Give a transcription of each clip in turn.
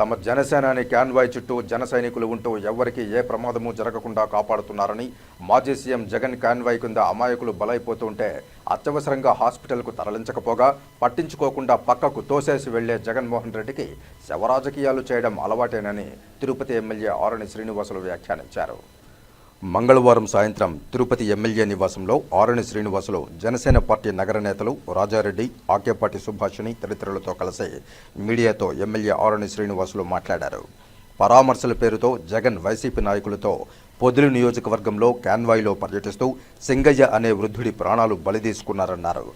తమ జనసేనాని క్యాన్వాయ్ చుట్టూ జన సైనికులు ఉంటూ ఎవ్వరికీ ఏ ప్రమాదము జరగకుండా కాపాడుతున్నారని మాజీ సీఎం జగన్ కాన్వాయ్ కింద అమాయకులు బలైపోతుంటే అత్యవసరంగా హాస్పిటల్కు తరలించకపోగా పట్టించుకోకుండా పక్కకు తోసేసి వెళ్ళే జగన్మోహన్ రెడ్డికి శవరాజకీయాలు చేయడం అలవాటేనని తిరుపతి ఎమ్మెల్యే ఆరణి శ్రీనివాసులు వ్యాఖ్యానించారు. మంగళవారం సాయంత్రం తిరుపతి ఎమ్మెల్యే నివాసంలో ఆరణి శ్రీనివాసులు జనసేన పార్టీ నగర నేతలు రాజారెడ్డి ఆకేపాటి సుభాషిణి తదితరులతో కలిసి మీడియాతో ఎమ్మెల్యే ఆరణి శ్రీనివాసులు మాట్లాడారు. పరామర్శల పేరుతో జగన్ వైసీపీ నాయకులతో పొదిలి నియోజకవర్గంలో క్యాన్వాయ్లో పర్యటిస్తూ సింగయ్య అనే వృద్ధుడి ప్రాణాలు బలిదీసుకున్నారన్నారు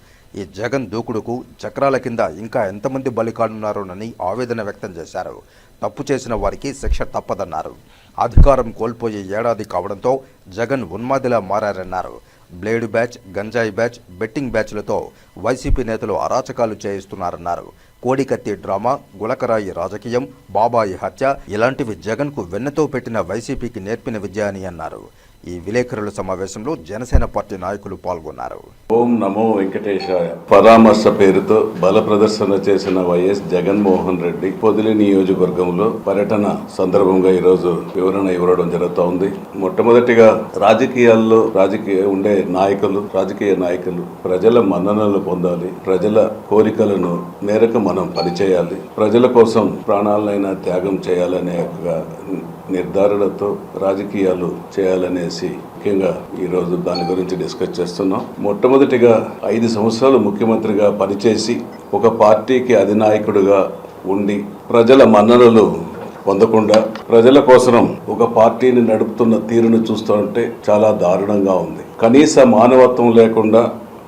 ఈ జగన్ దూకుడుకు చక్రాల కింద ఇంకా ఎంతమంది బలి కానున్నారోనని ఆవేదన వ్యక్తం చేశారు. తప్పు చేసిన వారికి శిక్ష తప్పదన్నారు. అధికారం కోల్పోయే ఏడాది కావడంతో జగన్ ఉన్మాదిలా మారారన్నారు. బ్లేడు బ్యాచ్ గంజాయి బ్యాచ్ బెట్టింగ్ బ్యాచ్లతో వైసీపీ నేతలు అరాచకాలు చేయిస్తున్నారన్నారు. కోడికత్తి డ్రామా గులకరాయి రాజకీయం బాబాయి హత్య ఇలాంటివి జగన్కు వెన్నతో పెట్టిన వైసీపీకి నేర్పిన విద్య అని అన్నారు. ఈ విలేకరుల సమావేశంలో జనసేన పార్టీ నాయకులు పాల్గొన్నారు. ఓం నమో వెంకటేశాయ. పరామర్శ పేరుతో బల ప్రదర్శన చేసిన వైఎస్ జగన్మోహన్ రెడ్డి పొదిలి నియోజకవర్గంలో పర్యటన సందర్భంగా ఈరోజు వివరణ ఇవ్వడం జరుగుతూ ఉంది మొట్టమొదటిగా రాజకీయాల్లో రాజకీయ ఉండే నాయకులు రాజకీయ నాయకులు ప్రజల మన్ననలు పొందాలి. ప్రజల కోరికలను మేరకు మనం పనిచేయాలి. ప్రజల కోసం ప్రాణాలైనా త్యాగం చేయాలనే ఒక నిర్ధారణతో రాజకీయాలు చేయాలనేసి ముఖ్యంగా ఈరోజు దాని గురించి డిస్కస్ చేస్తున్నాం. మొట్టమొదటిగా ఐదు సంవత్సరాలు ముఖ్యమంత్రిగా పనిచేసి ఒక పార్టీకి అధినాయకుడిగా ఉండి ప్రజల మన్ననలు పొందకుండా ప్రజల కోసం ఒక పార్టీని నడుపుతున్న తీరును చూస్తుంటే చాలా దారుణంగా ఉంది. కనీస మానవత్వం లేకుండా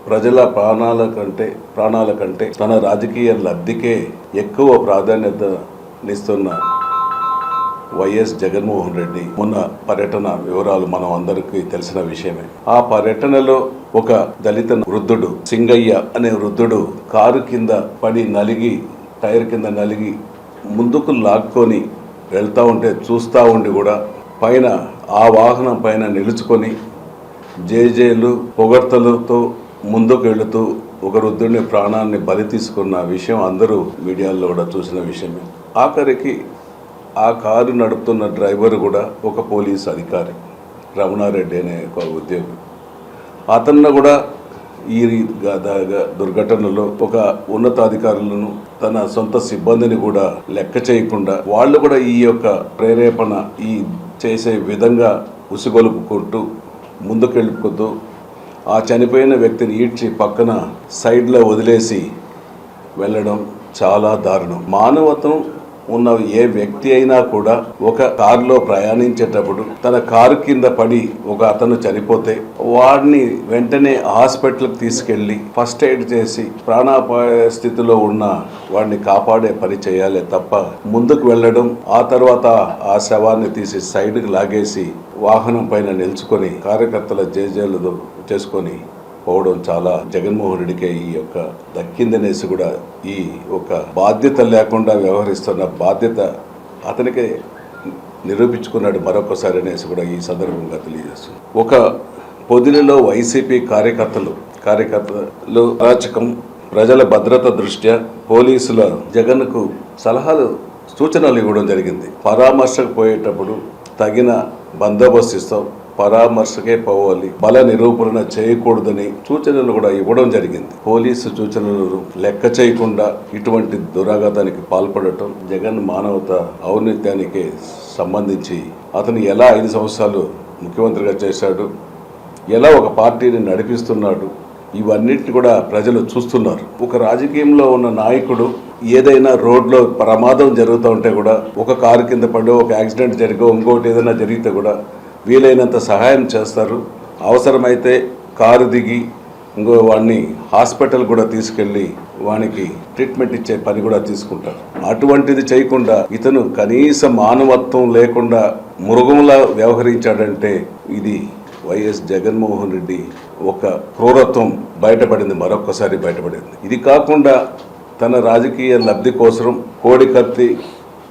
ప్రజల ప్రాణాల కంటే ప్రాణాల కంటే తన రాజకీయ లబ్ధికే ఎక్కువ ప్రాధాన్యతనిస్తున్న వైఎస్ జగన్మోహన్ రెడ్డి మొన్న పర్యటన వివరాలు మనం అందరికీ తెలిసిన విషయమే. ఆ పర్యటనలో ఒక దళిత వృద్ధుడు సింగయ్య అనే వృద్ధుడు కారు కింద పడి నలిగి టైర్ కింద నలిగి ముందుకు లాక్కొని వెళ్తూ ఉంటే చూస్తూ ఉండి కూడా పైన ఆ వాహనం పైన నిలుచుకొని జేజేలు పొగడ్తలతో ముందుకు వెళుతూ ఒక వృద్ధుడిని ప్రాణాన్ని బలి తీసుకున్న విషయం అందరూ మీడియాలో కూడా చూసిన విషయమే. ఆఖరికి ఆ కారు నడుపుతున్న డ్రైవర్ కూడా ఒక పోలీస్ అధికారి రమణారెడ్డి అనే ఒక ఉద్యోగి. అతను కూడా ఈ దుర్ఘటనలో ఒక ఉన్నతాధికారులను తన సొంత సిబ్బందిని కూడా లెక్క చేయకుండా వాళ్ళు కూడా ఈ యొక్క ప్రేరేపణ ఈ చేసే విధంగా ఉసిగొలుపుకుంటూ ముందుకెళ్ళుకుంటూ ఆ చనిపోయిన వ్యక్తిని ఈడ్చి పక్కన సైడ్లో వదిలేసి వెళ్ళడం చాలా దారుణం. మానవత్వం ఉన్న ఏ వ్యక్తి అయినా కూడా ఒక కారులో ప్రయాణించేటప్పుడు తన కారు కింద పడి ఒక అతను చనిపోతే వాడిని వెంటనే హాస్పిటల్కి తీసుకెళ్ళి ఫస్ట్ ఎయిడ్ చేసి ప్రాణాపాయ స్థితిలో ఉన్న వాడిని కాపాడే పని చేయాలి తప్ప ముందుకు వెళ్ళడం ఆ తర్వాత ఆ శవాన్ని తీసి సైడ్కి లాగేసి వాహనం పైన నిల్చుకొని కార్యకర్తల జేజేలు చేసుకొని పోవడం చాలా జగన్మోహన్ రెడ్డికే ఈ యొక్క దక్కిందనేసి కూడా ఈ ఒక బాధ్యత లేకుండా వ్యవహరిస్తున్న బాధ్యత అతనికే నిరూపించుకున్నాడు మరొకసారి అనేసి కూడా ఈ సందర్భంగా తెలియజేస్తుంది. ఒక పొదిలిలో వైసీపీ కార్యకర్తలు కార్యకర్తలు అరాచకం ప్రజల భద్రత దృష్ట్యా పోలీసుల జగన్కు సలహాలు సూచనలు ఇవ్వడం జరిగింది. పరామర్శకు పోయేటప్పుడు తగిన బందోబస్తు ఇస్తాం. పరామర్శకే పోవాలి బల నిరూపణ చేయకూడదని సూచనలు కూడా ఇవ్వడం జరిగింది. పోలీసు సూచనలు లెక్క చేయకుండా ఇటువంటి దురాఘాతానికి పాల్పడటం జగన్ మానవత ఔన్నత్యానికి సంబంధించి అతను ఎలా ఐదు సంవత్సరాలు ముఖ్యమంత్రిగా చేశాడు ఎలా ఒక పార్టీని నడిపిస్తున్నాడు ఇవన్నిటిని కూడా ప్రజలు చూస్తున్నారు. ఒక రాజకీయంలో ఉన్న నాయకుడు ఏదైనా రోడ్లో ప్రమాదం జరుగుతూ ఉంటే కూడా ఒక కారు కింద పడో ఒక యాక్సిడెంట్ జరిగో ఇంకోటి ఏదైనా జరిగితే కూడా వీలైనంత సహాయం చేస్తారు. అవసరమైతే కారు దిగి ఇంకో వాడిని హాస్పిటల్ కూడా తీసుకెళ్ళి వానికి ట్రీట్మెంట్ ఇచ్చే పని కూడా తీసుకుంటారు. అటువంటిది చేయకుండా ఇతను కనీస మానవత్వం లేకుండా మృగంలా వ్యవహరించాడంటే ఇది వైఎస్ జగన్మోహన్ రెడ్డి ఒక క్రూరత్వం బయటపడింది మరొకసారి బయటపడింది. ఇది కాకుండా తన రాజకీయ లబ్ధి కోసం కోడికత్తి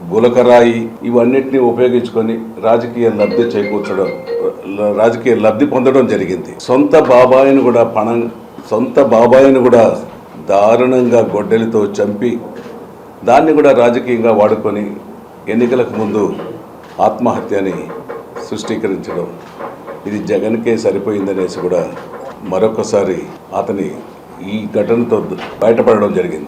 గులకరాయి ఇవన్నిటిని ఉపయోగించుకొని రాజకీయ లబ్ధి చేకూర్చడం రాజకీయ లబ్ధి పొందడం జరిగింది. సొంత బాబాయిని కూడా పణం సొంత బాబాయిని కూడా దారుణంగా గొడ్డలితో చంపి దాన్ని కూడా రాజకీయంగా వాడుకొని ఎన్నికలకు ముందు ఆత్మహత్యని సృష్టీకరించడం. ఇది జగన్కే సరిపోయిందనేసి కూడా మరొకసారి అతని ఈ ఘటనతో బయటపడడం జరిగింది.